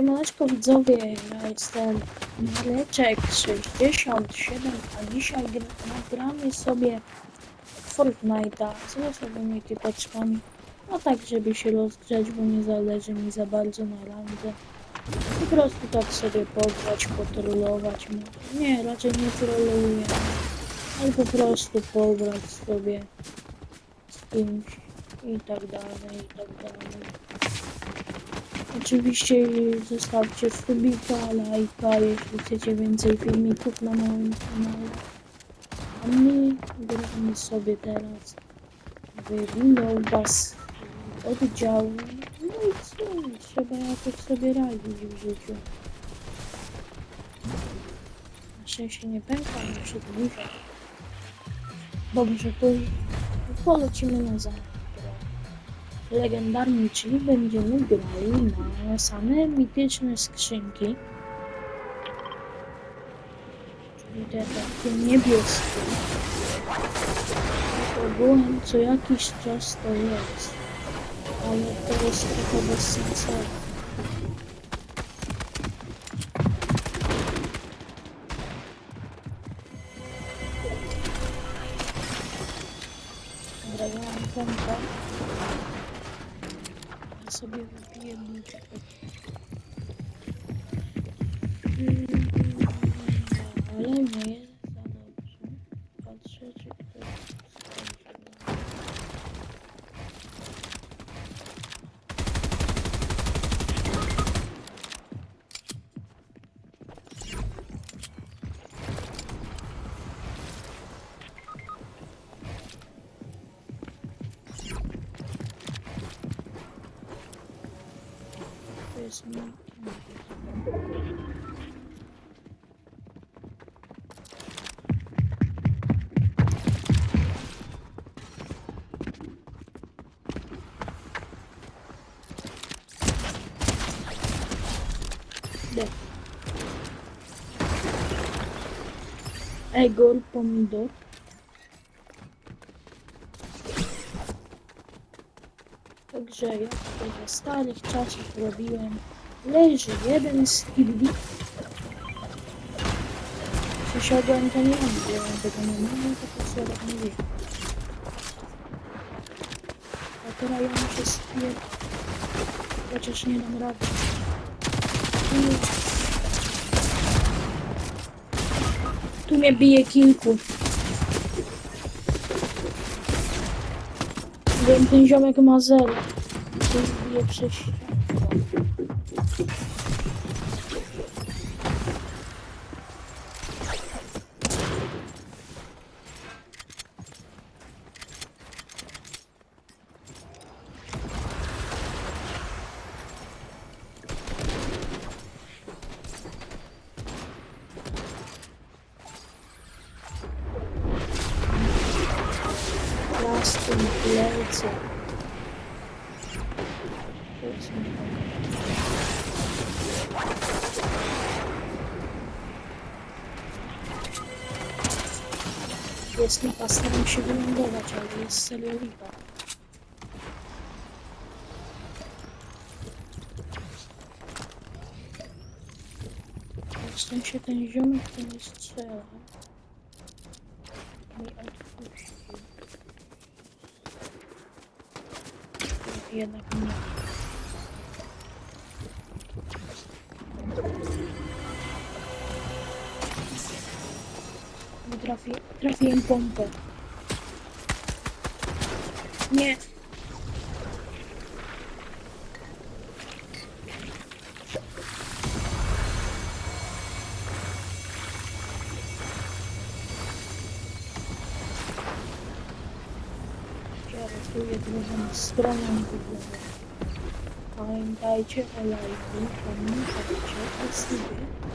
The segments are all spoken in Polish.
Siemaneczko widzowie, ja jestem Mareczek67, a dzisiaj gra- nagramy sobie Fortnite'a z losowymi ekipeczkami. No tak, żeby się rozgrzać, bo nie zależy mi za bardzo na randze. Po prostu tak sobie pograć, potrollować. może. Nie, raczej nie trolluję, ale po prostu pograć sobie z kimś i tak dalej, i tak dalej. Oczywiście zostawcie subika, lajka, jeśli chcecie więcej filmików na moim kanale. A my gramy sobie teraz w Windows Bus oddziału. No i co? Trzeba jakoś sobie radzić w życiu. Na szczęście nie pęka, nie przedłuża. Dobrze, to polecimy na zamek legendarny, czyli będziemy grali na same mityczne skrzynki. Czyli te takie niebieskie. Ogółem co jakiś czas to jest. Ale to jest trochę bezsensowne. Dobra, ja mam pompę. Ja sobie wypiję bułkę. Mm, Ale nie jest Egor pomidor. Także ja tutaj ze starych czasów robiłem. Leży jeden z Kibli. Przysiadłem to nie mam, wziąłem tego nie mam, to po prostu tak nie wiem. A teraz ja muszę spier... Chociaż nie dam rady. Nie. Tu mnie bije kilku. Wiem, ten ziomek ma zero. To już bije przez Jest lipa, staram się wylądować, ale jest serio lipa. Zresztą się ten ziomek to nie strzela. Nie odpuścił. Jednak nie. Trafię, trafiłem pompę. Nie. Ja ratuję drugą. Pamiętajcie o lajku, pamiętajcie o.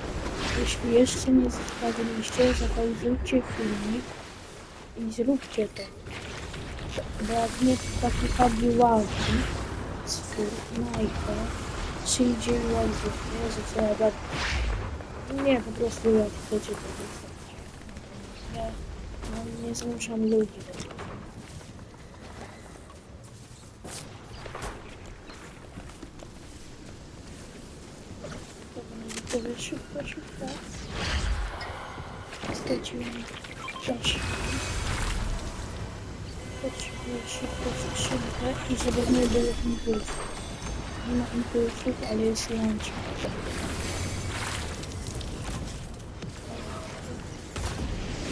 Jeśli jeszcze nie zostawiliście, zakażujcie filmik i zróbcie to. Bo jak nie taki fabularny z Fortnite'a przyjdzie łazów, Jezu, co ja tak... Nie, po prostu jak chcecie to wysłać. Ja no, nie zmuszam ludzi do tego. Dobra, szybko, szybko. Straciłem czas. Potrzebuję szybko skrzynkę i żeby nie było impulsów. Nie ma impulsów, ale jest łącze.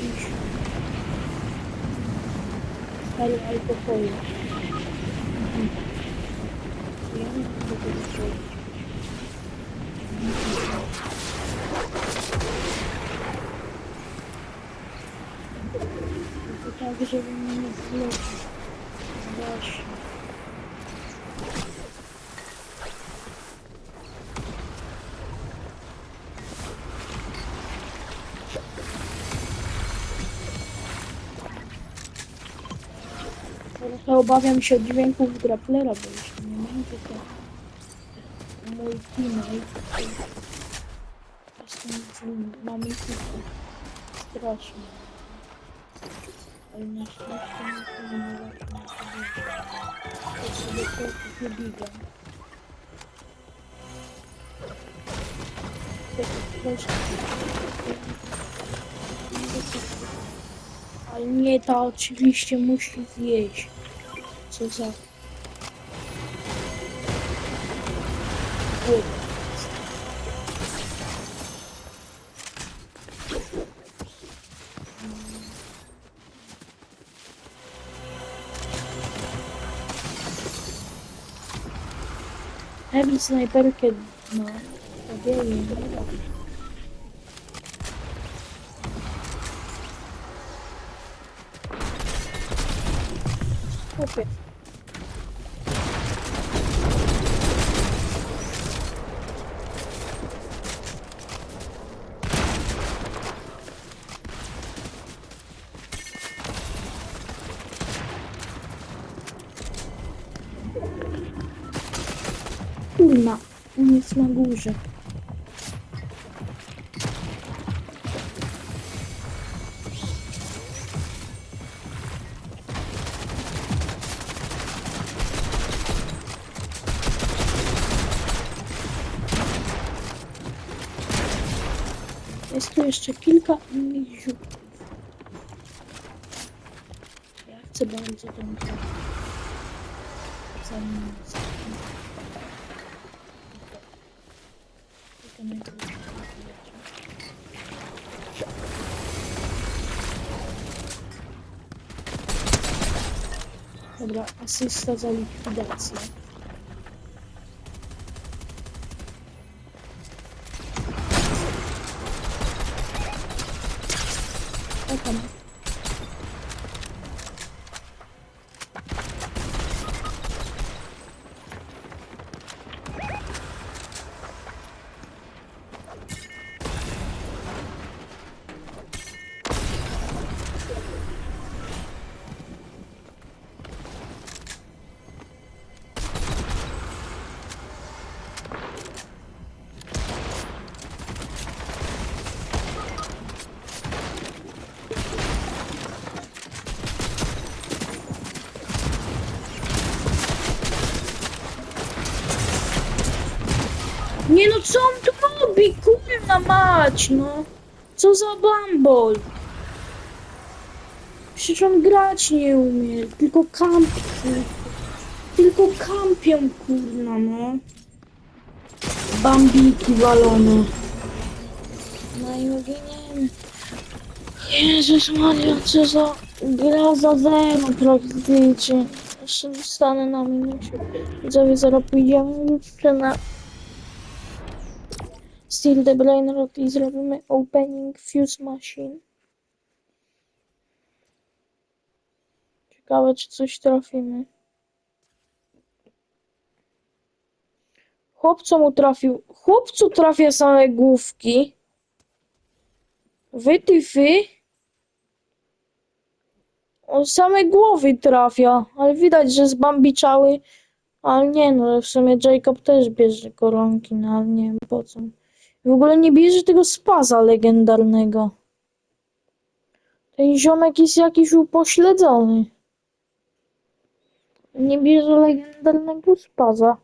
Już. Ale alkoholu. Mhm. Ja nie mogę tego zrobić. To tak, żeby mnie nie zlecił. Właśnie. Trochę obawiam się dźwięków graplera, bo jeśli nie będzie to mój teammate. Jestem z nim, mam ich strasznie. Nie, ta oczywiście musi zjeść. Co za... Głupie. Jaki snajperkę ma? Obieję. Okay. Nie on jest na górze. Jest tu jeszcze kilka innych. Ja chcę bardzo krok. Zanim Tylko Dobra, asysta za likwidację. Kurna mać, no. Co za bambol. Przecież on grać nie umie, tylko kampi. Tylko kampią, kurna, no. Bambiki walone. No i wiem. Jezus Maria, co za gra za zero praktycznie. Jeszcze zostanę na minusie. Widzowie, zaraz pójdziemy jeszcze na Steel the Brain Rot i zrobimy opening fuse machine. Ciekawe, czy coś trafimy. Chłopcu mu trafił. Chłopcu trafia same główki. Wy ty wy. On same głowy trafia, ale widać, że zbambiczały. Ale nie no, w sumie Jacob też bierze koronki, no ale nie wiem po co. W ogóle nie bierze tego spaza legendarnego. Ten ziomek jest jakiś upośledzony. Nie bierze legendarnego spaza.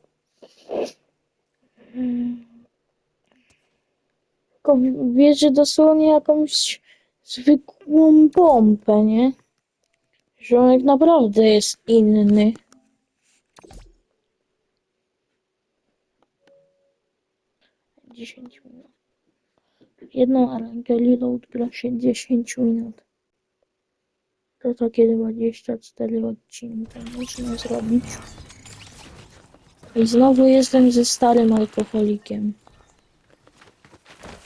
Tylko bierze dosłownie jakąś zwykłą pompę, nie? Ziomek naprawdę jest inny. Dziesięć minut. Jedną arenkę reload gra się 10 minut. To takie 24 odcinki można zrobić. I znowu jestem ze starym alkoholikiem.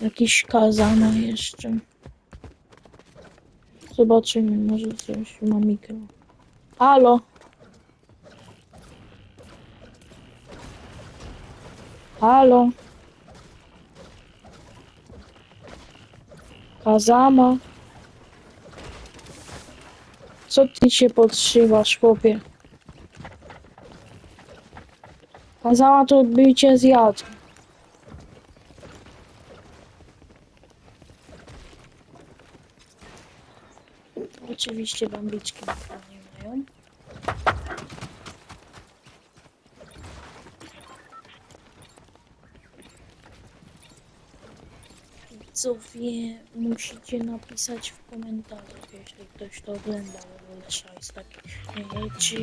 Jakiś kazana jeszcze. Zobaczymy, może coś ma mikro. Halo? Halo? Kazama? Co ty się podszywasz, chłopie? Kazama to cię zjadł. Oczywiście bambiczki mikro nie mają. Widzowie, musicie napisać w komentarzach, jeśli ktoś to oglądał, w ogóle szajs taki. E, Czy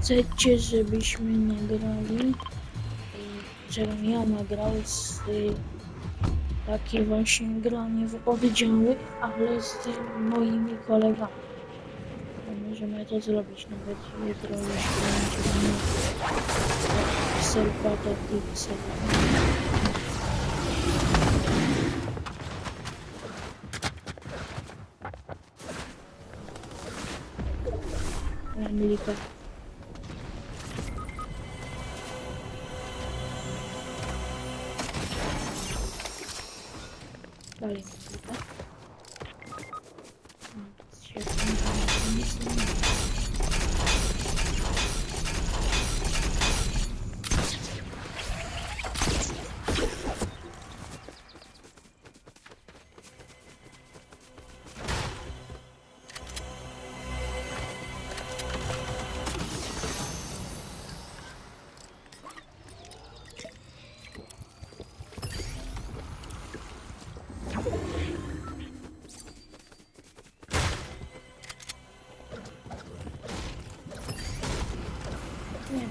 chcecie, żebyśmy nagrali, e, żebym ja nagrał z e, takie właśnie granie w oddziały, ale z moimi kolegami. To Możemy to zrobić nawet jutro, jeśli będziemy Serpata Pixel. Emilika. Dalej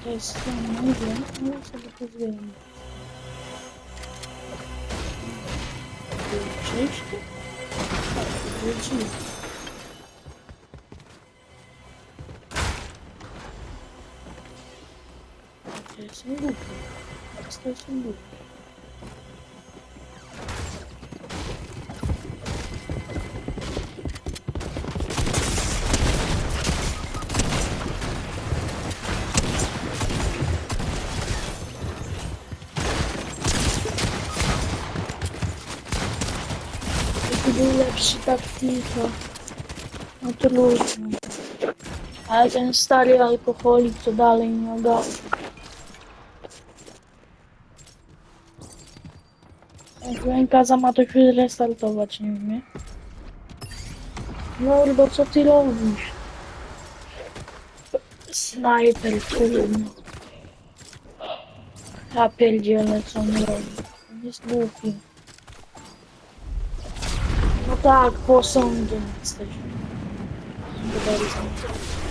Nie, to jest tam nie wiem, ale sobie to zbieram. Przejść tu? Tak, taktika. No trudno. Ale ten stary alkoholik to dalej nie ogarnia. Jak ręka ma to się restartować, nie wiem. Mordo, co ty robisz? Snajper, trudno. Ja pierdzielę, co on robi. On jest głupi. No tak, posągiem jesteśmy. Bardzo. Co?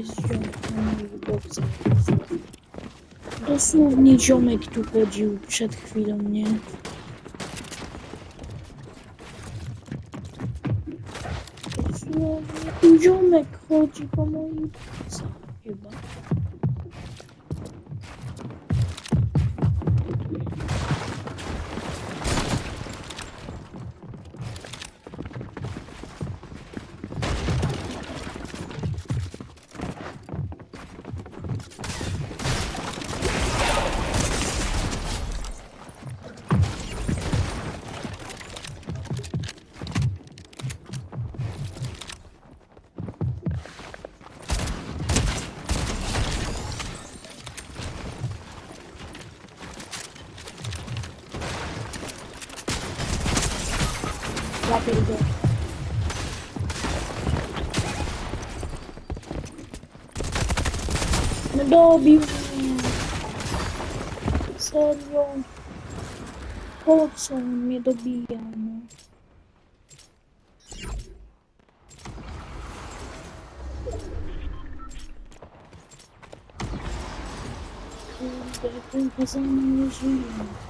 Jest ziomek boksach. Dosłownie ziomek tu chodził przed chwilą, nie? Dosłownie tu ziomek chodzi po moich boksach chyba. Łapię go. No dobił mnie. Serio. Po on mnie dobija, no? Kurde, ten kazan nie.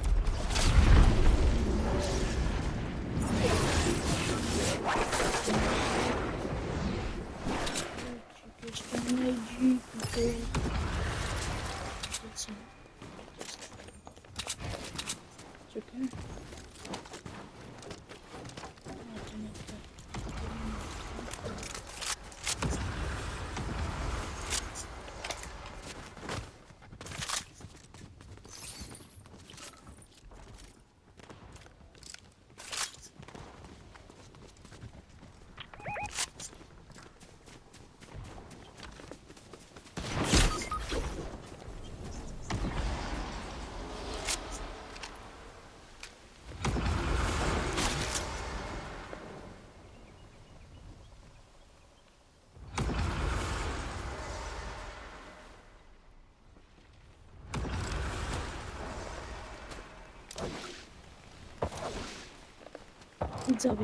Widzowie.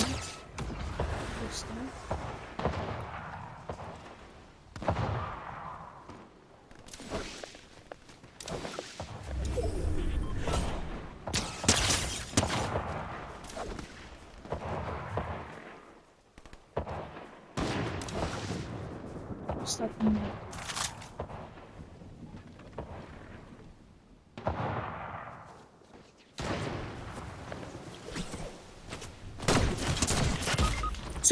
Dostał.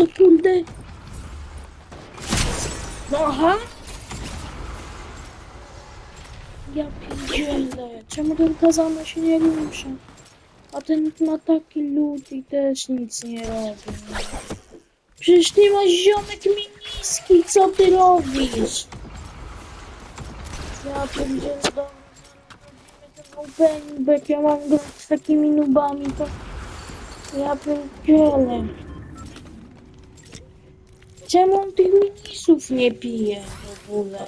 Kurde? No aha. Ja pierdzielę. Czemu ten kazany się nie rusza? A ten ma taki lód i też nic nie robi. Przecież ty masz ziomek miniski, co ty robisz? Ja pierdzielę, zaraz robimy ten opening, ja mam grać z takimi nubami, to... Ja pierdzielę. Czemu on tych minisów nie pije w ogóle?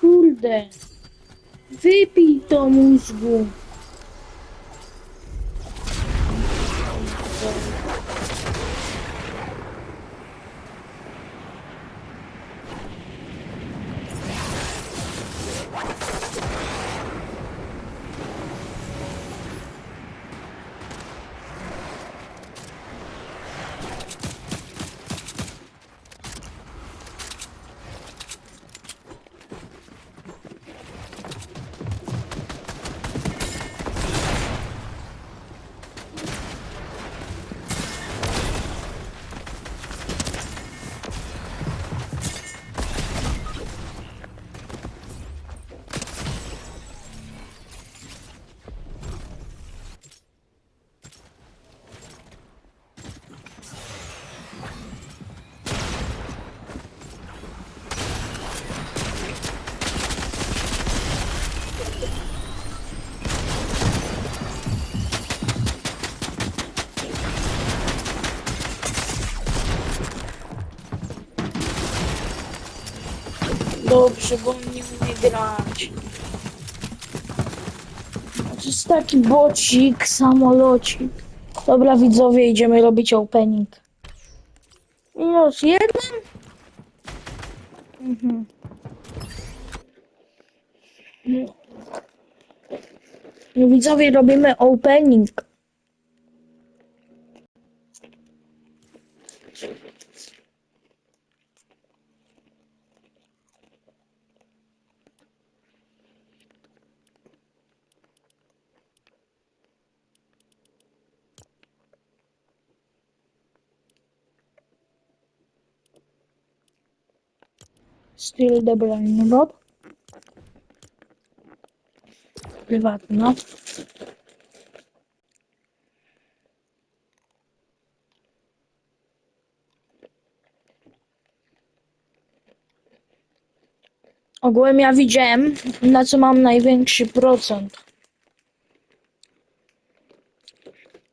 Kurde. Wypij to mózgu. Dobrze, bo on nie umie grać. To jest taki bocik, samolocik. Dobra widzowie, idziemy robić opening. Minus jeden? Mhm. No widzowie, robimy opening. Still the brain rot. Prywatna. Ogółem ja widziałem, na co mam największy procent.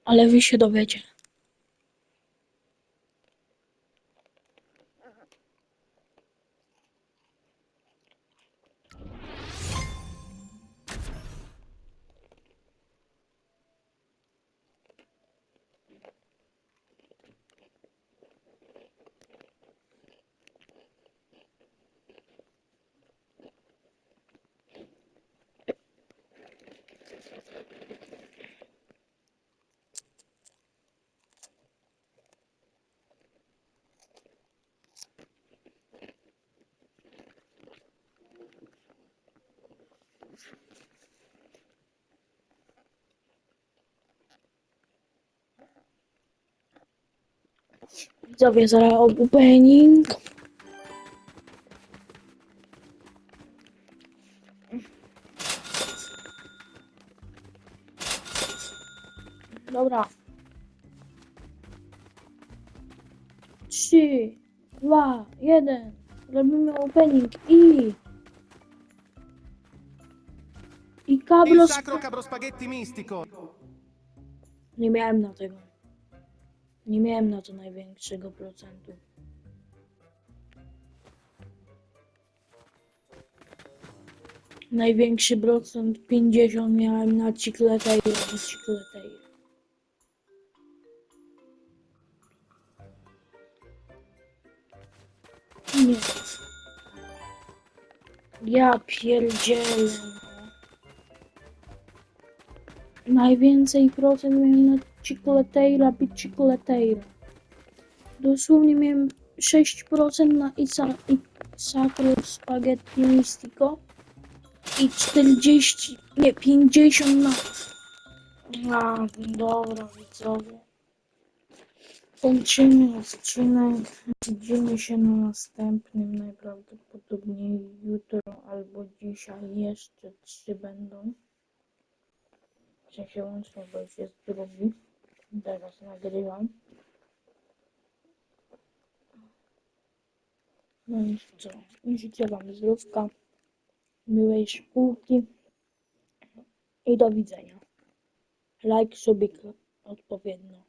Ale wy się dowiecie. Widzowie, zaraz opening. Dobra. Trzy, dwa, jeden. Robimy opening i... I Il kablo... sacro cabro spaghetti mistico. Nie miałem na tego. Nie miałem na to największego procentu. Największy procent 50 miałem na Cicletej i Cicletej. Nie. Ja pierdzielę. Najwięcej procent miałem na Cicleteira i Cicleteira. Dosłownie miałem 6% na Isa, Sacro Spaghetti Mystico i 40, nie 50 na... A, dobra widzowie. Kończymy odcinek. Widzimy się na następnym najprawdopodobniej jutro albo dzisiaj jeszcze trzy będą. W sensie łącznie, bo już jest drugi. Teraz nagrywam. No i co? Życzę Wam zdrówka, miłej szkółki i do widzenia. Like, subik odpowiednio.